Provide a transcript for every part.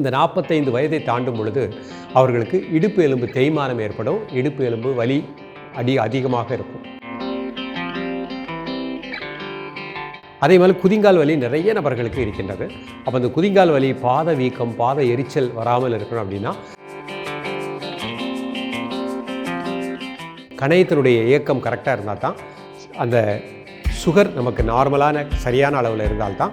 இந்த நாற்பத்தைந்து வயதை தாண்டும் பொழுது அவர்களுக்கு இடுப்பு எலும்பு தேய்மானம் ஏற்படும். இடுப்பு எலும்பு வலி அடி அதிகமாக இருக்கும். அதே மாதிரி குதிங்கால் வலி நிறைய நபர்களுக்கு இருக்கின்றது. அப்போ அந்த குதிங்கால் வலி பாத வீக்கம் பாத எரிச்சல் வராமல் இருக்கணும் அப்படின்னா கணையத்தினுடைய இயக்கம் கரெக்டாக இருந்தால் தான் அந்த சுகர் நமக்கு நார்மலான சரியான அளவில் இருந்தால்தான்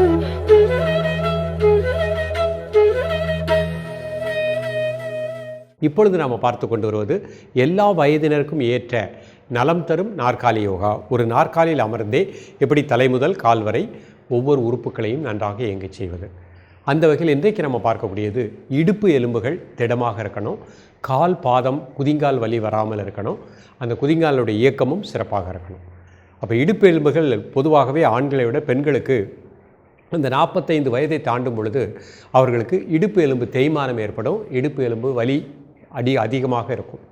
இப்பொழுது நாம் பார்த்து கொண்டு வருவது எல்லா வயதினருக்கும் ஏற்ற நலம் தரும் நாற்காலி யோகா. ஒரு நாற்காலியில் அமர்ந்தே எப்படி தலை முதல் கால் வரை ஒவ்வொரு உறுப்புகளையும் நன்றாக இயங்கச் செய்வது. அந்த வகையில் இன்றைக்கு நம்ம பார்க்கக்கூடியது இடுப்பு எலும்புகள் திடமாக இருக்கணும் கால் பாதம் குதிங்கால் வலி வராமல் இருக்கணும் அந்த குதிங்காலுடைய இயக்கமும் சிறப்பாக இருக்கணும். அப்போ இடுப்பு எலும்புகள் பொதுவாகவே ஆண்களை விட பெண்களுக்கு அந்த நாற்பத்தைந்து வயதை தாண்டும் பொழுது அவர்களுக்கு இடுப்பு எலும்பு தேய்மானம் ஏற்படும் இடுப்பு எலும்பு வலி அடி அதிகமாக இருக்கும்.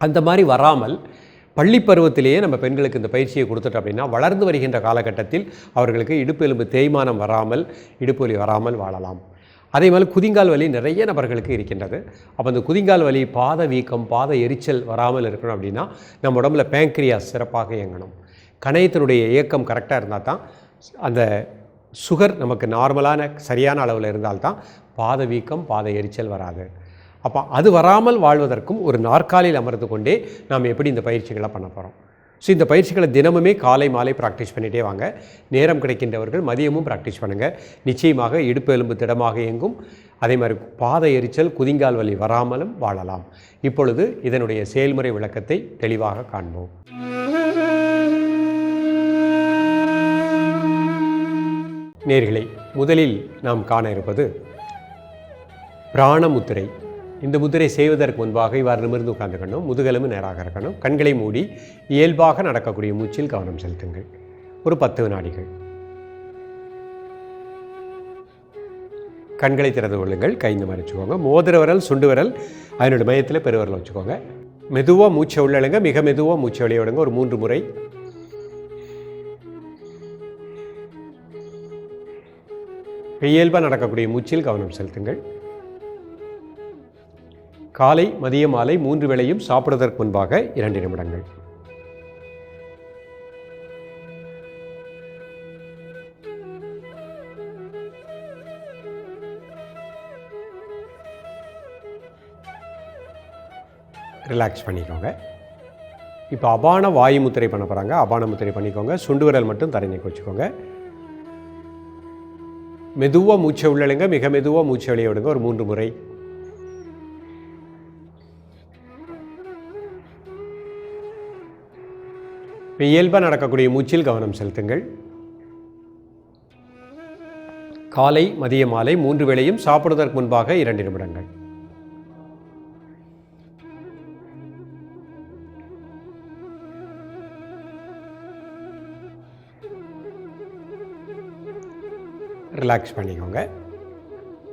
அந்த மாதிரி வராமல் பள்ளி பருவத்திலேயே நம்ம பெண்களுக்கு இந்த பயிற்சியை கொடுத்துட்டோம் அப்படின்னா வளர்ந்து வருகின்ற காலகட்டத்தில் அவர்களுக்கு இடுப்பு எலும்பு தேய்மானம் வராமல் இடுப்பு வலி வராமல் வாழலாம். அதே மாதிரி குதிங்கால் வலி நிறைய நபர்களுக்கு இருக்கின்றது. அப்போ அந்த குதிங்கால் வலி பாத வீக்கம் பாத எரிச்சல் வராமல் இருக்கணும் அப்படின்னா நம்ம உடம்புல பேங்க்ரியாஸ் சிறப்பாக இயங்கணும். கணையத்தினுடைய இயக்கம் கரெக்டாக இருந்தால் தான் அந்த சுகர் நமக்கு நார்மலான சரியான அளவில் இருந்தால்தான் பாத வீக்கம் பாத எரிச்சல் வராது. அப்போ அது வராமல் வாழ்வதற்கும் ஒரு நாற்காலியில் அமர்ந்து கொண்டே நாம் எப்படி இந்த பயிற்சிகளை பண்ண போகிறோம் ஸோ இந்த பயிற்சிகளை தினமுமே காலை மாலை ப்ராக்டிஸ் பண்ணிகிட்டே வாங்க. நேரம் கிடைக்கின்றவர்கள் மதியமும் ப்ராக்டிஸ் பண்ணுங்கள் நிச்சயமாக இடுப்பு எலும்பு திடமாக இயங்கும். அதே மாதிரி பாத எரிச்சல் குதிங்கால் வலி வராமலும் வாழலாம். இப்பொழுது இதனுடைய செயல்முறை விளக்கத்தை தெளிவாக காண்போம். நேர்களை முதலில் நாம் காண இருப்பது பிராணமுத்திரை. இந்த முதிரை செய்வதற்கு முன்பாக இவ்வாறு நிமிர்ந்து உட்கார்ந்துக்கணும் முதுகெலும்பு நேராக இருக்கணும். கண்களை மூடி இயல்பாக நடக்கக்கூடிய மூச்சில் கவனம் செலுத்துங்கள். ஒரு பத்து வினாடிகள். கண்களை திறந்து கொள்ளுங்கள். கை இந்த மாதிரி வச்சுக்கோங்க. மோதிர விரல் சுண்டு விரல் அதனோட மையத்தில் பெருவரல் வச்சுக்கோங்க. மெதுவாக மூச்சை உள்ளழுங்க மிக மெதுவாக மூச்சை வெளியே விடுங்க. ஒரு மூன்று முறை. இயல்பாக நடக்கக்கூடிய மூச்சில் கவனம் செலுத்துங்கள். காலை மதிய மாலை மூன்று வேளையும் சாப்பிடுவதற்கு முன்பாக இரண்டு நிமிடங்கள். ரிலாக்ஸ் பண்ணிக்கோங்க. இப்போ அபான வாயு முத்திரை பண்ண போகிறாங்க அபான முத்திரை பண்ணிக்கோங்க. சுண்டு விரல் மட்டும் தரைநீக்க வச்சுக்கோங்க. மெதுவாக மூச்சை உள்ளழுங்க. மிக மெதுவாக மூச்சை வெளியே விடுங்க. ஒரு மூன்று முறை. இயல்பாக நடக்கக்கூடிய மூச்சில் கவனம் செலுத்துங்கள். காலை மதிய மாலை மூன்று வேளையும் சாப்பிடுவதற்கு முன்பாக இரண்டு நிமிடங்கள். ரிலாக்ஸ் பண்ணிக்கோங்க.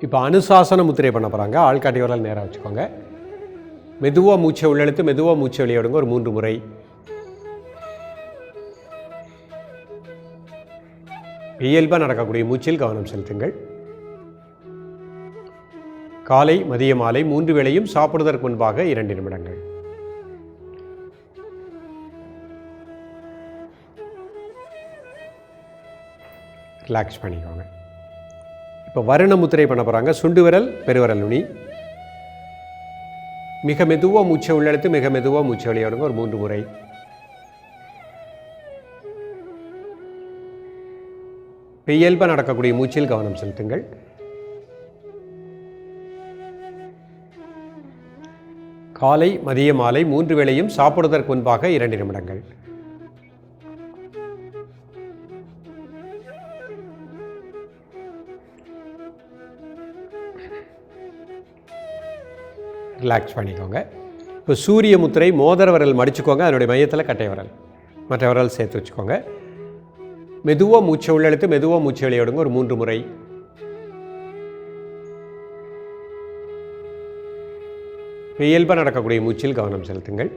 இப்போ அனுசாசன முத்திரை பண்ண போகிறாங்க ஆள்காட்டி வரல் நேராக வச்சுக்கோங்க. மெதுவாக மூச்சை உள்ளெழுத்து மெதுவாக மூச்சை வெளியிடுங்க. ஒரு மூன்று முறை இயல்பாக நடக்கக்கூடிய மூச்சில் கவனம் செலுத்துங்கள். காலை மதிய மாலை மூன்று வேளையும் சாப்பிடுவதற்கு முன்பாக இரண்டு நிமிடங்கள். ரிலாக்ஸ் பண்ணிக்கோங்க. இப்போ வருண முத்திரை பண்ண போகிறாங்க சுண்டு விரல் பெருவரல் நுனி. மிக மெதுவாக மூச்சை உள்ளெடுத்து மிக மெதுவாக மூச்சை வெளியாடுங்க ஒரு மூன்று முறை. இப்போ இயல்பாக நடக்கக்கூடிய மூச்சில் கவனம் செலுத்துங்கள். காலை மதிய மாலை மூன்று வேளையும் சாப்பிடுவதற்கு முன்பாக இரண்டு நிமிடங்கள். ரிலாக்ஸ் பண்ணிக்கோங்க. இப்போ சூரிய முத்திரை மோதிர விரல் மடிச்சுக்கோங்க. அதனுடைய மையத்தில் கட்டை விரல். மற்ற விரல் சேர்த்து வச்சுக்கோங்க. மெதுவாக மூச்சை உள்ளெழுத்து மெதுவாக மூச்சை வெளியிடுங்க ஒரு மூன்று முறை. இயல்பாக நடக்கக்கூடிய மூச்சில் கவனம் செலுத்துங்கள்.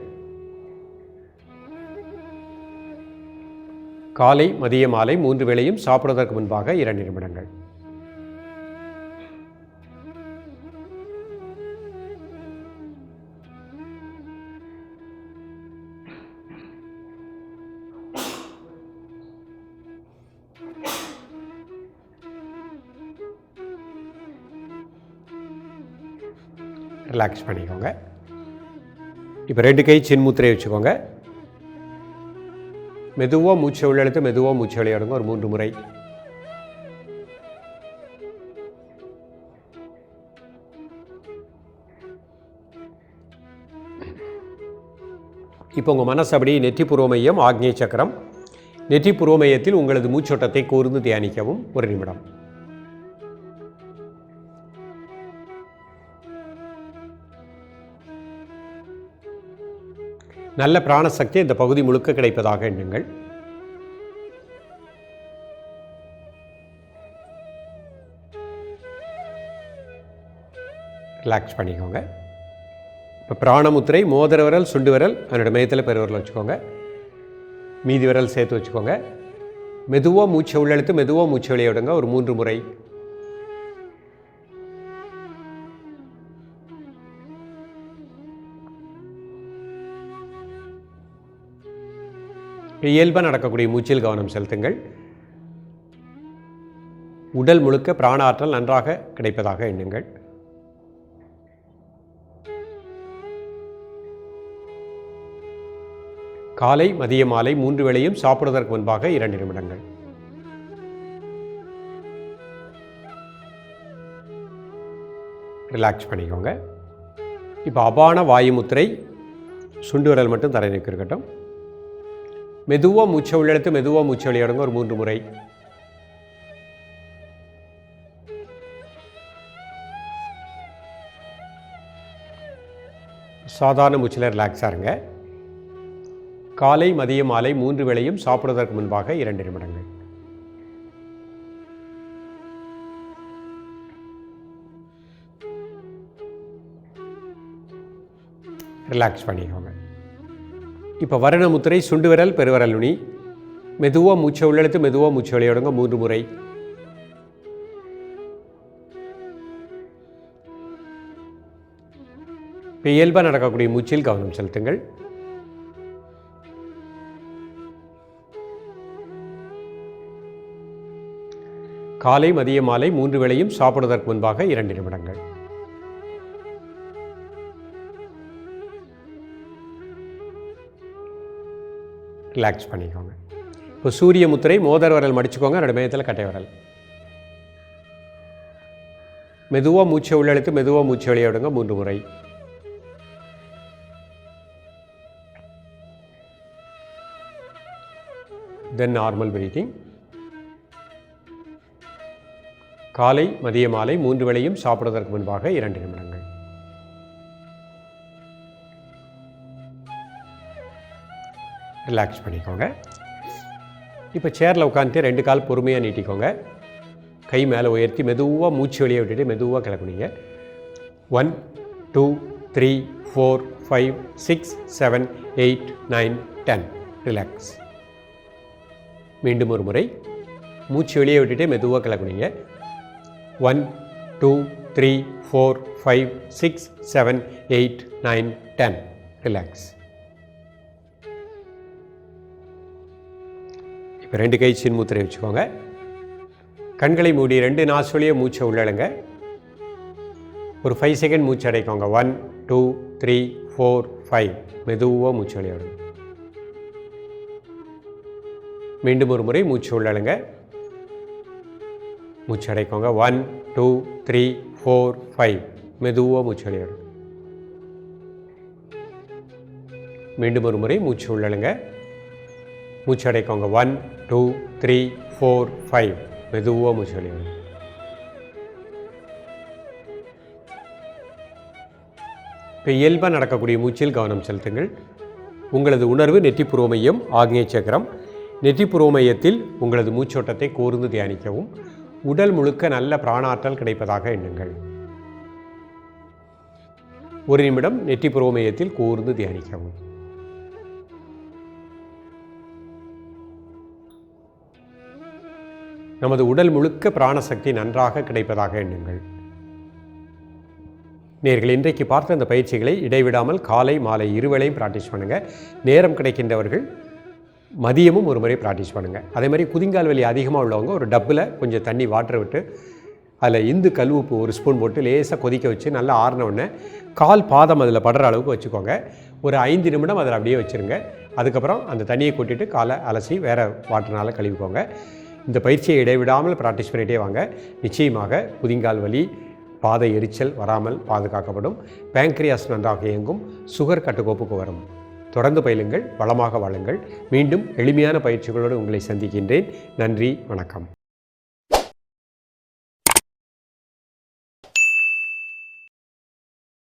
காலை மதிய மாலை மூன்று வேளையும் சாப்பிடுவதற்கு முன்பாக இரண்டு நிமிடங்கள். ரிலாக்ஸ் பண்ணிக்கோங்க. இப்போ ரெண்டு கை சின்முத்திரையை வச்சுக்கோங்க. மெதுவாக மூச்சை உள்ளெழுத்து மெதுவாக மூச்சை விளையாடுங்க ஒரு மூன்று முறை. இப்போ உங்கள் மனசு அப்படி நெற்றி புரோமையம் ஆக்ஞை சக்கரம். நெற்றி புரோமையத்தில் உங்களது மூச்சோட்டத்தை கூர்ந்து தியானிக்கவும். ஒரு நிமிடம். நல்ல பிராணசக்தி இந்த பகுதி முழுக்க கிடைப்பதாக எண்ணுங்கள். ரிலாக்ஸ் பண்ணிக்கோங்க. இப்போ பிராணமுத்திரை மோதிர விரல் சுண்டு விரல் அதனோட மையத்தில் பெருவரில் வச்சுக்கோங்க. மீதி விரல் சேர்த்து வச்சுக்கோங்க. மெதுவாக மூச்சை உள்ளெழுத்து மெதுவாக மூச்சை விளையாடுங்க ஒரு மூன்று முறை இயல்பாக நடக்கக்கூடிய மூச்சில் கவனம் செலுத்துங்கள். உடல் முழுக்க பிராண ஆற்றல் நன்றாக கிடைப்பதாக எண்ணுங்கள். காலை மதிய மாலை மூன்று வேளையும் சாப்பிடுவதற்கு முன்பாக இரண்டு நிமிடங்கள். ரிலாக்ஸ் பண்ணிக்கோங்க. இப்போ அபான வாயு முத்திரை சுண்டு விரல் மட்டும் தரை நிற்க இருக்கட்டும் மெதுவாக மூச்சை உள்ளெடுத்து மெதுவாக மூச்சை வெளியிடுங்க ஒரு மூன்று முறை. சாதாரண மூச்சில் ரிலாக்ஸாக இருங்க. காலை மதிய மாலை மூன்று வேளையும் சாப்பிடுவதற்கு முன்பாக இரண்டு நிமிடங்கள். ரிலாக்ஸ் பண்ணிக்கோங்க. இப்போ வருண முத்திரை சுண்டு விரல் பெருவரல் நுனி மெதுவாக மூச்சை உள்ளெழுத்து மெதுவாக மூச்சை விளையாடுங்க மூன்று முறை. இப்போ இயல்பாக நடக்கக்கூடிய மூச்சில் கவனம் செலுத்துங்கள். காலை மதிய மாலை மூன்று வேளையும் சாப்பிடுவதற்கு முன்பாக இரண்டு நிமிடங்கள். ரிலாக்ஸ் பண்ணிக்கோங்க. இப்போ சூரிய முத்திரை மோதர் வரல் மடிச்சுக்கோங்க ரெண்டு மையத்தில் கட்டை வரல். மெதுவாக மூச்சை உள்ளெழுத்து மெதுவாக மூச்சை வெளியே விடுங்க மூன்று முறை. தென் நார்மல் பிரீத்திங் காலை மதிய மாலை மூன்று வேளையும் சாப்பிடுவதற்கு முன்பாக இரண்டு நிமிடங்கள். ரிலாக்ஸ் பண்ணிக்கோங்க. இப்போ சேரில் உட்காந்துட்டு ரெண்டு கால் பொறுமையாக நீட்டிக்கோங்க. கை மேலே உயர்த்தி மெதுவாக மூச்சு வெளியே விட்டுட்டு மெதுவாக கிளம்புனீங்க. One two three four five six seven eight nine ten relax மீண்டும் ஒரு முறை. மூச்சு வெளியே விட்டுட்டு மெதுவாக கிளம்புனீங்க. One two three four five six seven eight nine ten relax இப்போ ரெண்டு கை சின்முத்திரை வச்சுக்கோங்க. கண்களை மூடி ரெண்டு நாசுவலியே மூச்சை உள்ளழுங்க ஒரு ஃபைவ் செகண்ட் மூச்சு அடைக்கோங்க. One two three four five மெதுவாக மூச்சு விளையாடுங்க மீண்டும் ஒரு முறை மூச்சு உள்ளழுங்க மூச்சு அடைக்கோங்க. One two three four five மெதுவாக மூச்சு விளையாடுங்க மீண்டும் ஒரு முறை மூச்சு உள்ளழுங்க மூச்சடைக்கோங்க one two three four five மெதுவாக மூச்சு இப்போ இயல்பாக நடக்கக்கூடிய மூச்சில் கவனம் செலுத்துங்கள். உங்களது உணர்வு நெற்றிப்புருவ மையம் ஆக்ஞை சக்கரம். நெற்றிப்புருவ மையத்தில் உங்களது மூச்சோட்டத்தை கூர்ந்து தியானிக்கவும். உடல் முழுக்க நல்ல பிராணாற்றல் கிடைப்பதாக எண்ணுங்கள். ஒரு நிமிடம் நெற்றிப்புருவ மையத்தில் கூர்ந்து தியானிக்கவும். நமது உடல் முழுக்க பிராணசக்தி நன்றாக கிடைப்பதாக எண்ணுங்கள். நேர்கள் இன்றைக்கு பார்த்த அந்த பயிற்சிகளை இடைவிடாமல் காலை மாலை இருவேளையும் ப்ராக்டிஸ் பண்ணுங்கள் நேரம் கிடைக்கின்றவர்கள் மதியமும் ஒரு முறை ப்ராக்டிஸ் பண்ணுங்கள் அதே மாதிரி குதிங்கால் வலி அதிகமாக உள்ளவங்க ஒரு டப்பில் கொஞ்சம் தண்ணி வாட்டரை விட்டு அதில் இந்து கல் உப்பு ஒரு ஸ்பூன் போட்டு லேசாக கொதிக்க வச்சு நல்லா ஆறினவுடனே கால் பாதம் அதில் படுற அளவுக்கு வச்சுக்கோங்க. ஒரு ஐந்து நிமிடம் அதில் அப்படியே வச்சுருங்க. அதுக்கப்புறம் அந்த தண்ணியை கொட்டிட்டு காலை அலசி வேறு வாட்டர்னால் கழுவிக்கோங்க. இந்த பயிற்சியை இடைவிடாமல் ப்ராக்டிஸ் பண்ணிகிட்டே வாங்க. நிச்சயமாக புதிங்கால் வலி பாதை எரிச்சல் வராமல் பாதுகாக்கப்படும். பேங்க்ரியாஸ் நன்றாக இயங்கும். சுகர் கட்டுக்கோப்புக்கு வரும். தொடர்ந்து பயிலுங்கள் வளமாக வாழுங்கள். மீண்டும் எளிமையான பயிற்சிகளோடு உங்களை சந்திக்கின்றேன். நன்றி வணக்கம்.